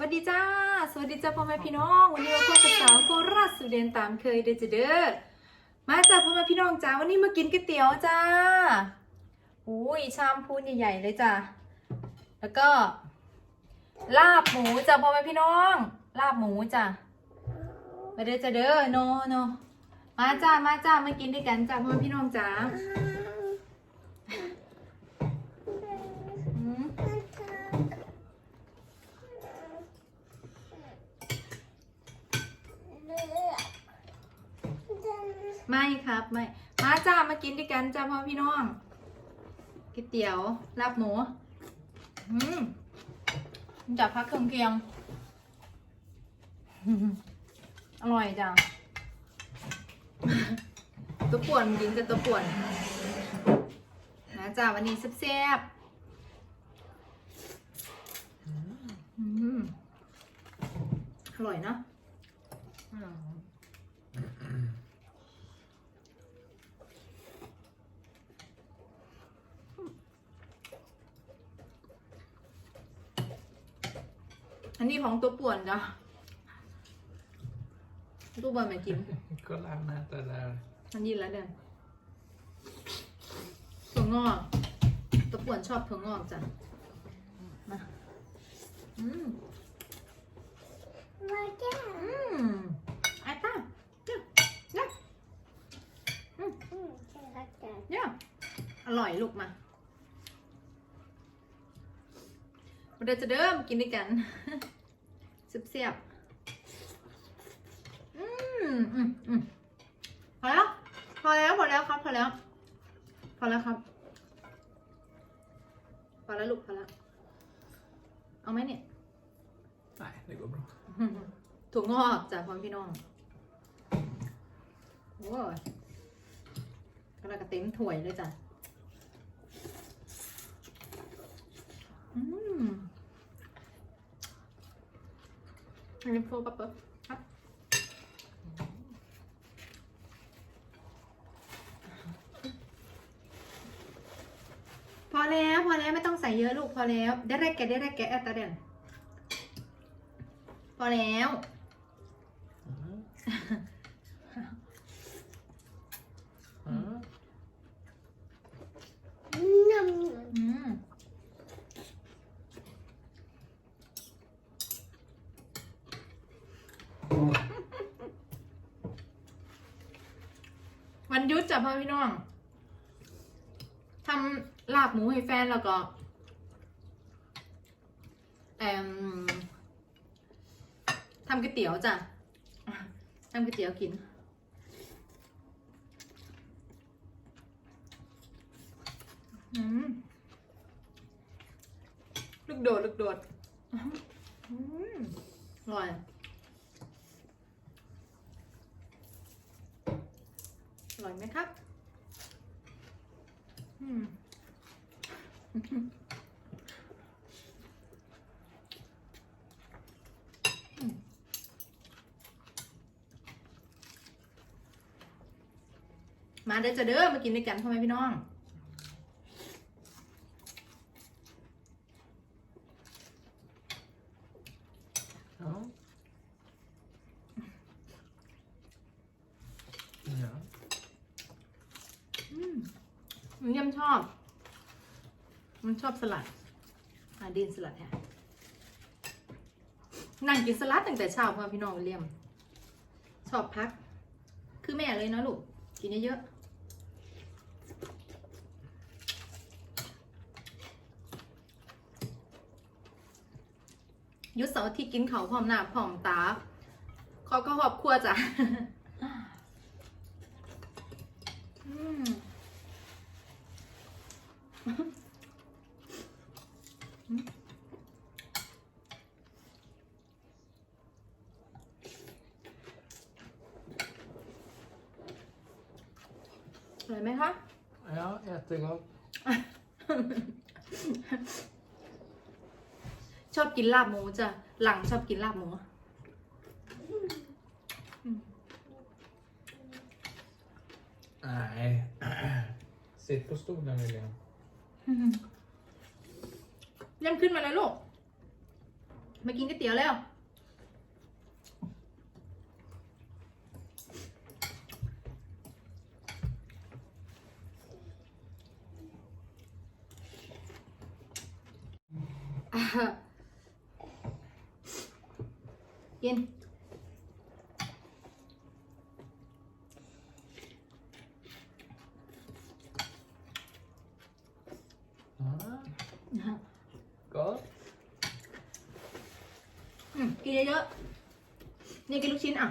วัสดีจ้า สวัสดีจ้าพ่อแม่พี่น้อง วันนี้มาพบกับสาวโคราชสุดเด่นตามเคยเดอจเด้อมาจ้าพ่อแม่พี่น้องจ้าวันนี้มากินก๋วยเตี๋ยวจ้าอุ้ยชามพูนใหญ่ๆเลยจ้าแล้วก็ ลาบหมูจ้าพ่อแม่พี่น้อง ลาบหมูจ้ามาเด้อจเด้อโนโนมาจ้ามาจ้ามากินด้วยกันจ้าพ่อแม่พี่น้องจ้าอืม ไม่ครับไม่มาจ้ามากินด้วยกันจ้าพ่อพี่น้องก๋วยเตี๋ยวลาบหมูอืมจับพักเครื่องเคียง อร่อยจังตัวป่วนกินกับตัวป่วนนะจ้าวันนี้แซ่บอร่อยเนาะ อันนี้ของตัวป่วนจ้ะตัวป่วนมากิน Kolla han äter där. มันยินแล้วเดินถั่วงอกตัวป่วนชอบถั่วงอกจ้ะมาอืมอืมไอ้ต้าเนี่ยเนี่ยเนี่ยอร่อยลูกมา เดี๋ยวจะเดิมกินด้วยกันเสียบๆอืมอืมอืมพอแล้ว พอแล้ว พอแล้วครับ พอแล้ว พอแล้วครับ พอแล้วลูก พอแล้ว เอาไหมเนี่ย Nej, det går bra. ถั่วงอกจากพ่อพี่น้องโอ้ยกระดาษกระเต็มถ้วยเลยจ้ะ อันนี้โฟกัสเปิดครับพอแล้ว พอแล้วไม่ต้องใส่เยอะลูก พอแล้ว ได้แรกแกได้แรกแกะอัตราเดนพอแล้ว Mm. Mm. อืม วันหยุดจ้ะพ่อพี่น้องทำลาบหมูให้แฟนแล้วก็แอมทำก๋วยเตี๋ยวจ้ะทำก๋วยเตี๋ยวกิน ลูกโดด ลูกโดดอร่อย ร่อยไหมครับอืมอืมมาเด้อจะเด้อมากินด้วยกันพ่อแม่พี่น้อง Ja. มมันย่ำชอบ มันชอบสลัดอาดินสลัดแฮะนั่งกินสลัดตั้งแต่เช้าพ่อพี่น้องวิลเลียม ชอบพัก คือแม่เลยนะลูก กินเยอะๆยุดเสาร์ที่กินเขาพร้อมหน้าพร้อมตาขอก็ขอบครัวจ้ะ อืม อร่อยไหมคะ ja, jättegott. ชอบกินลาบหมูจ้ะหลังชอบกินลาบหมู Nej. Sitt på stolen William. เล่มขึ้นมาเลยลูกมากินก๋วยเตี๋ยวแล้ว กิน Ah, gott. อืมกินเยอะๆนี่กินลูกชิ้นอะ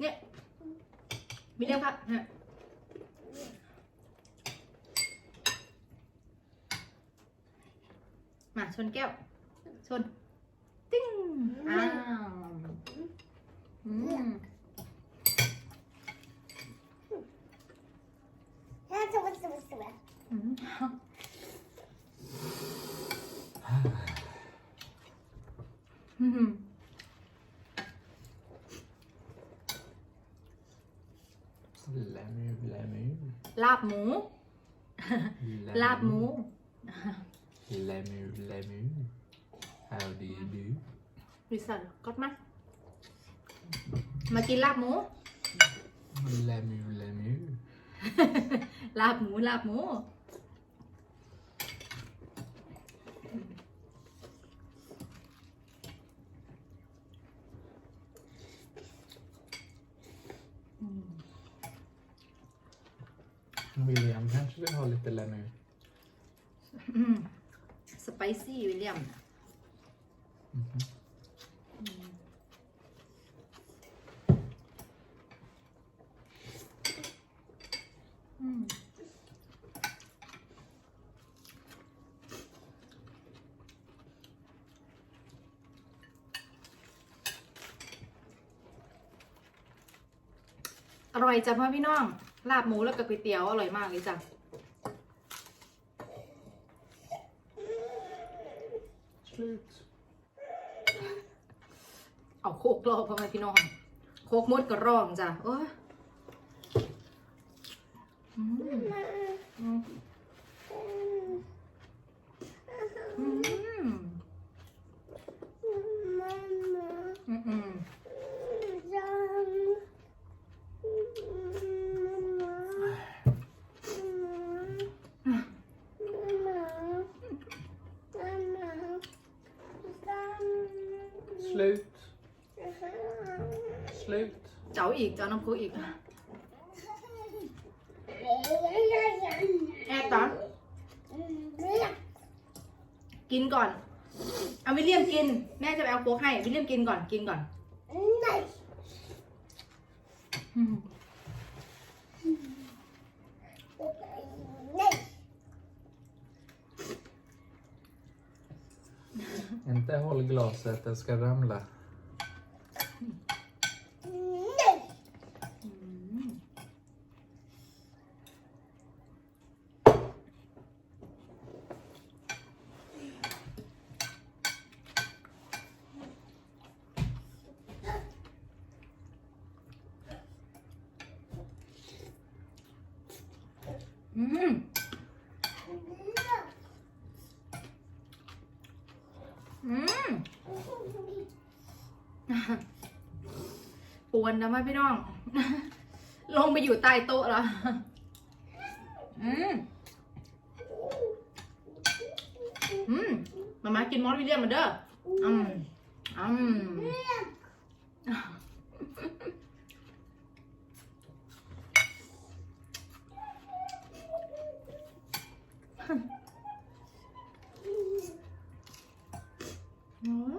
เนี่ยมีเรื่องครับเนี่ย มาชนแก้ว ชน ติ้ง อ้าวอืม That's what's the what's the อืมอืม Lämmu, lämmu. ลาบหมู ลาบหมู Lämmu, lämmu. How do you do? วิสันก็มา มากินลาบหมู Lämmu, lämmu. ลาบหมู ลาบหมู William kanske vill ha lite lämmu. ไปซี่วิลเลียม Mhm. อืมอร่อยจ้ะพ่อพี่น้อง ลาบหมูแล้วกับก๋วยเตี๋ยวอร่อยมากเลยจ้ะ เอาโคกรอบพ่อแม่พี่น้องโคกมดก็ร้องจ้ะโอ้ยอืมอื มอืมอืมอืม Slut. Slut. เจ้าอีกเจ้าน้ำโคกอีกแอบตอนกินก่อน เอาวิลเลียมกิน แม่จะไปเอาโค้กให้วิลเลียมกินก่อนกินก่อนอืม Inte håll glaset, det ska ramla. อืม อืมอืมปวนนะมาพี่น้อง ลงไปอยู่ใต้โต๊ะแล้วอืมอืมมามากินมอสวิลเลียมมาเด้ออืมอืม อืม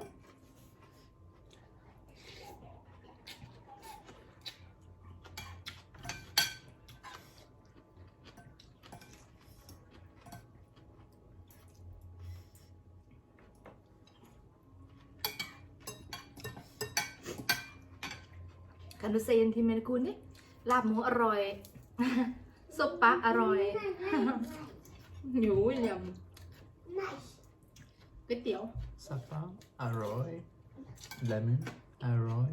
กันดูเซนทีเมนคุณนี่ลาบหมูอร่อยซุปปลาอร่อยหิวอย่างก๋วยเตี๋ยว Saffran. Arroy. Lemon. Arroy.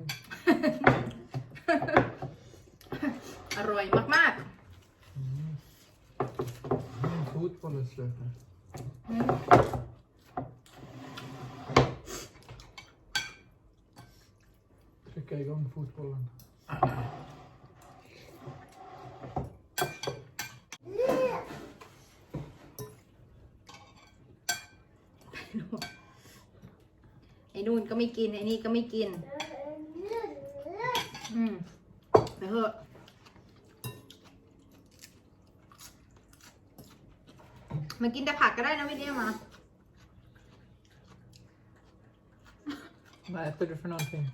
อร่อยมาก Mm. Mm, Fotboll är slut nu. ๆอืม kicka igång fotbollen. ไอ้นู่นก็ไม่กิน ไอ้นี่ก็ไม่กิน อืมเดี๋ยวเถอะมากินแต่ผักก็ได้นะวิลเลียมมา Vad äter du för någonting?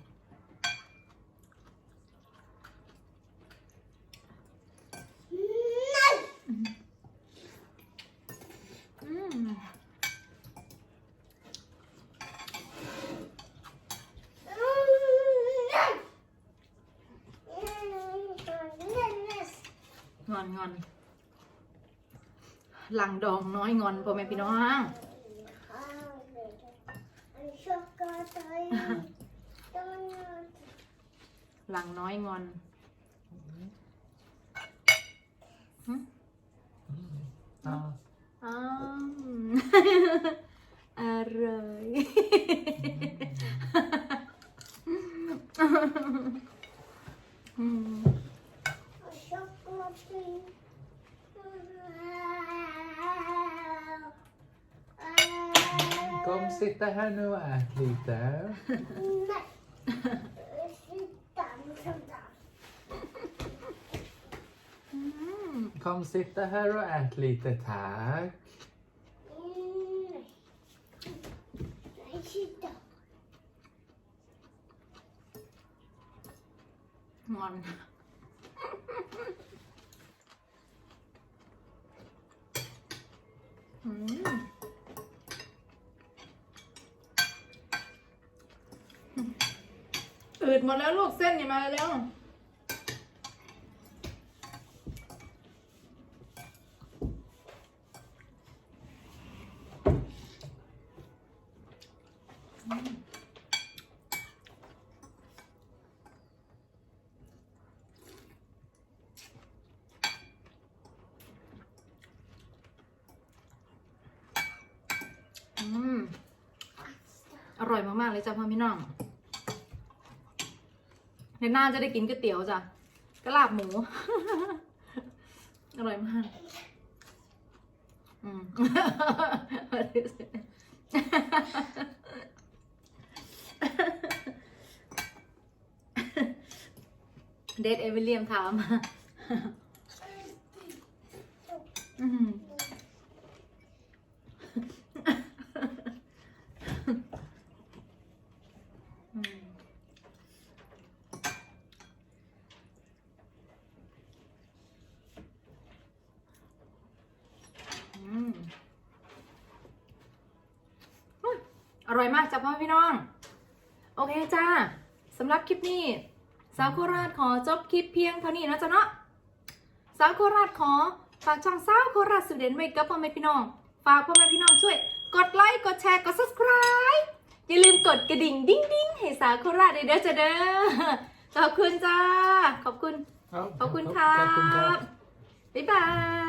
งอนงอนหลังดองน้อยงอนพ่อแม่พี่น้อง หลังน้อยงอนหึ Ja. อ้าวอร่อยอืม Kom sitta här nu och ät lite. Kom sitta här och ät lite tack. งอน อืม อืดหมดแล้วลูกเส้นนี่มาแล้วอร่อยมาก ๆ เลยจ้ะพ่อพี่น้อง ในหน้าจะได้กินก๋วยเตี๋ยวจ้ะกระลาบหมู อร่อยมากอืมเดทเอวิเลียมถามอืม อืมอืมอุ๊ยอ ร่อยมากจ้ะพ่อพี่น้อง โอเคจ้าสำหรับคลิปนี้ สาวโคราชขอจบคลิปเพียงเท่านี้นะจ๊ะเนาะสาวโคราชขอฝากช่องสาวโคราชสุดเด่นไว้กับพ่อแม่พี่น้อง ฝากพ่อแม่พี่น้องช่วย กดไลค์กดแชร์กด subscribe อย่าลืมกดกระดิ่งดิ้งดิ้งให้สาวโคราชด้วยเด้อจ้ะเด้อขอบคุณจ้าขอบคุณ Ja, ขอบคุณครับ tack, tack. บ๊ายบาย